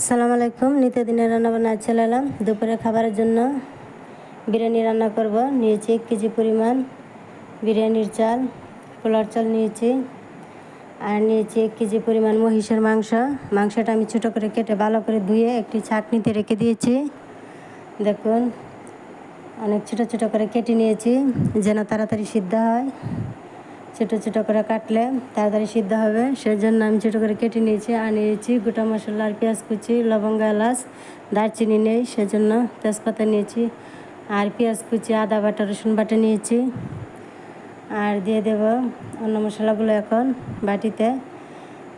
আসসালামু আলাইকুম নিত্যদিনের রান্না বান্না চলে এলাম। দুপুরে খাবারের জন্য বিরিয়ানি রান্না করব। নিয়েছি এক কেজি পরিমাণ বিরিয়ানির চাল পোলার চাল নিয়েছি। আর নিয়েছি এক কেজি পরিমাণ মহিষের মাংস। মাংসটা আমি ছোটো করে কেটে ভালো করে ধুয়ে একটি ছাঁকনিতে রেখে দিয়েছি। দেখুন, অনেক ছোটো ছোটো করে কেটে নিয়েছি, যেন তাড়াতাড়ি সিদ্ধ হয়। ছোটো ছোটো করে কাটলে তাড়াতাড়ি সিদ্ধ হবে। সেজন্য আমি ছোটো করে কেটে নিয়েছি, আর নিয়েছি গোটা মশলা আর পেঁয়াজ কুচি, লবঙ্গ, এলাচ, দারচিনি নেই, সেজন্য তেজপাতা নিয়েছি, আর পেঁয়াজ কুচি, আদা বাটা, রসুন বাটা নিয়েছি। আর দিয়ে দেব অন্য মশলাগুলো এখন বাটিতে।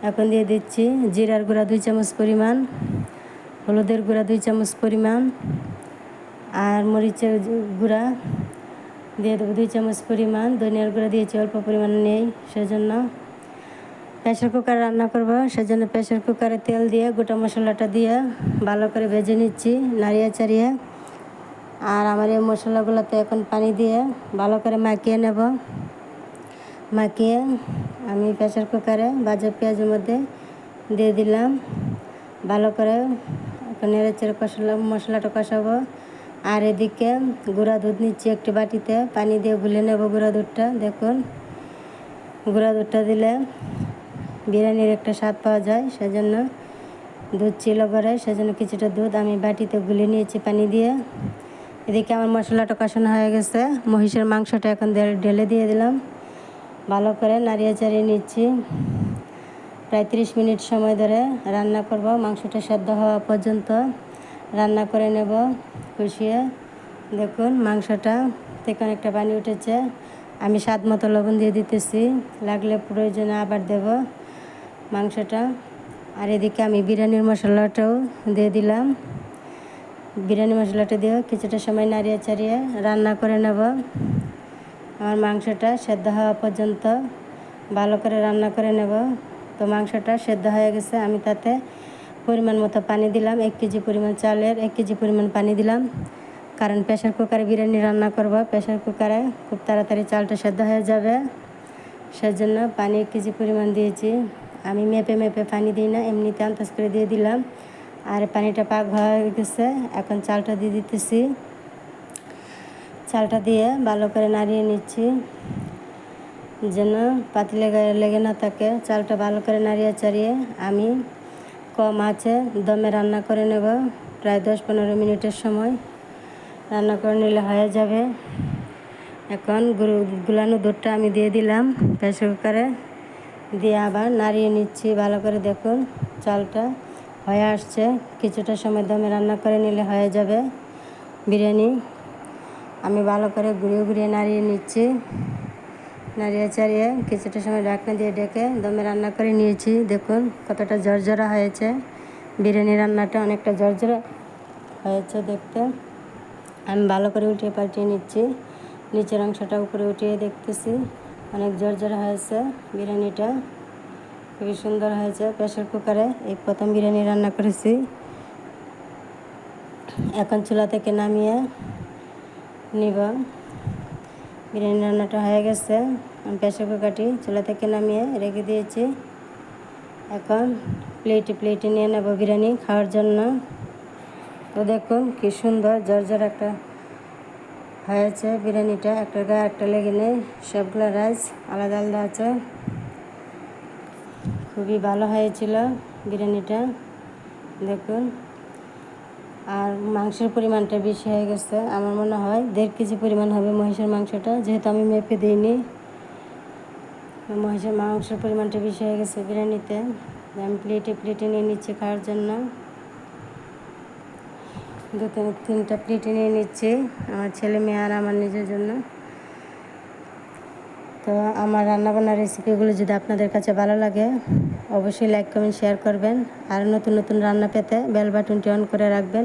এখন দিয়ে দিচ্ছি জিরার গুঁড়া দুই চামচ পরিমাণ, হলুদের গুঁড়া দুই চামচ পরিমাণ, আর মরিচের গুঁড়া দিয়ে দেবো দুই চামচ পরিমাণ ধনিয়ার গুঁড়া দিয়েছি অল্প পরিমাণ নেই, সেজন্য প্রেশার কুকার রান্না করব। সেজন্য প্রেশার কুকারে তেল দিয়ে গোটা মশলাটা দিয়ে ভালো করে ভেজে নিচ্ছি নাড়িয়ে চাড়িয়ে। আর আমার এই মশলাগুলোতে এখন পানি দিয়ে ভালো করে মাখিয়ে নেব। মাখিয়ে আমি প্রেশার কুকারে বাজা পেঁয়াজের মধ্যে দিয়ে দিলাম। ভালো করে এখন নেড়ে চেড়ে কষালাম, মশলাটা কষাবো। আর এদিকে গুঁড়া দুধ নিচ্ছি একটি বাটিতে। পানি দিয়ে গুলে নেব গুঁড়া দুধটা, দেখুন। গুঁড়া দুধটা দিলে বিরিয়ানির একটা স্বাদ পাওয়া যায়, সেজন্য দুধ ছিল করে সেজন্য কিছুটা দুধ আমি বাটিতে গুলে নিয়েছি পানি দিয়ে। এদিকে আমার মশলাটা কষানো হয়ে গেছে, মহিষের মাংসটা এখন ঢেলে দিয়ে দিলাম। ভালো করে নাড়িয়ে চাড়িয়ে নিচ্ছি। প্রায় ত্রিশ মিনিট সময় ধরে রান্না করব, মাংসটা সেদ্ধ হওয়া পর্যন্ত। রান্না করে নেব, কষিয়ে। দেখুন, মাংসটা থেকে অনেকটা পানি উঠেছে। আমি স্বাদ মতো লবণ দিয়ে দিতেছি। লাগলে প্রয়োজনে আবার দেব মাংসটা। আর এদিকে আমি বিরিয়ানির মশলাটাও দিয়ে দিলাম। বিরিয়ানি মশলাটা দিয়ে কিছুটা সময় নাড়িয়ে চাড়িয়ে রান্না করে নেব। আমার মাংসটা সেদ্ধ হওয়া পর্যন্ত ভালো করে রান্না করে নেব। তো মাংসটা সেদ্ধ হয়ে গেছে, আমি তাতে পরিমাণ মতো পানি দিলাম, এক কেজি পরিমাণ চালের, এক কেজি পরিমাণ পানি দিলাম। কারণ প্রেশার কুকারে বিরিয়ানি রান্না করব প্রেশার কুকারে খুব তাড়াতাড়ি চালটা সেদ্ধ হয়ে যাবে। সেজন্য পানি এক কেজি পরিমাণ দিয়েছি। আমি মেপে মেপে পানি দিই না, এমনিতে আন্দাজ করে দিয়ে দিলাম। আর পানিটা পাক হয়ে গেছে, এখন চালটা দিয়ে দিতেছি। চালটা দিয়ে ভালো করে নাড়িয়ে নিচ্ছি। যেন পাতলে গায়ে লেগে না থাকে, চালটা ভালো করে নাড়িয়ে চাড়িয়ে আমি কম আছে, দমে রান্না করে নেব, প্রায় দশ পনেরো মিনিটের সময়। রান্না করে নিলে হয়ে যাবে। এখন গুরু, গুলানো দুধটা আমি দিয়ে দিলাম প্রেসার কুকারে দিয়ে আবার নাড়িয়ে নিচ্ছি, ভালো করে দেখুন চালটা হয়ে আসছে। কিছুটা সময় দমে রান্না করে নিলে হয়ে যাবে। বিরিয়ানি, আমি ভালো করে ঘুরিয়ে ঘুরিয়ে নাড়িয়ে নিচ্ছি। নাড়িয়ে চাড়িয়ে কিছুটা সময় ঢাকনা দিয়ে ডেকে দমে রান্না করে নিয়েছি। দেখুন কতটা জর্জরা হয়েছে। বিরিয়ানি রান্নাটা অনেকটা ঝরঝরা হয়েছে দেখতে। আমি ভালো করে উঠিয়ে পাল্টিয়ে নিচ্ছি। নিচের অংশটা উপরে উঠিয়ে দেখতেছি। অনেক ঝরঝরা হয়েছে বিরিয়ানিটা। খুবই সুন্দর হয়েছে প্রেশার কুকারে। এই প্রথম বিরিয়ানি রান্না করেছি। এখন চুলা থেকে নামিয়ে নিব। বিরিয়ানি রান্নাটা হয়ে গেছে। আমি প্রেশার কুকারটি চুলা থেকে নামিয়ে রেখে দিয়েছি। এখন প্লেটে প্লেটে নিয়ে নেব বিরিয়ানি খাওয়ার জন্য। তো দেখুন কি সুন্দর জর্জর একটা হয়েছে বিরিয়ানিটা। একটা গায়ে, একটা লেগে নেই। সবগুলো রাইস আলাদা আলাদা আছে। খুবই ভালো হয়েছিল বিরিয়ানিটা। দেখুন। আর মাংসের পরিমাণটা বেশি হয়ে গেছে। আমার মনে হয় দেড় কেজি পরিমাণ হবে মহিষের মাংসটা। যেহেতু আমি মেপে দিইনি, মহিষের মাংসের পরিমাণটা বেশি হয়ে গেছে বিরিয়ানিতে। আমি প্লেটে প্লেটে নিয়ে নিচ্ছি খাওয়ার জন্য। দু তিন তিনটা প্লেটে নিয়ে নিচ্ছি আমার ছেলে মেয়ে আর আমার নিজের জন্য। তো আমার রান্নাবান্নার রেসিপিগুলো যদি আপনাদের কাছে ভালো লাগে, অবশ্যই লাইক কমেন্ট শেয়ার করবেন। আর নতুন নতুন রান্না পেতে বেল বাটনটি অন করে রাখবেন।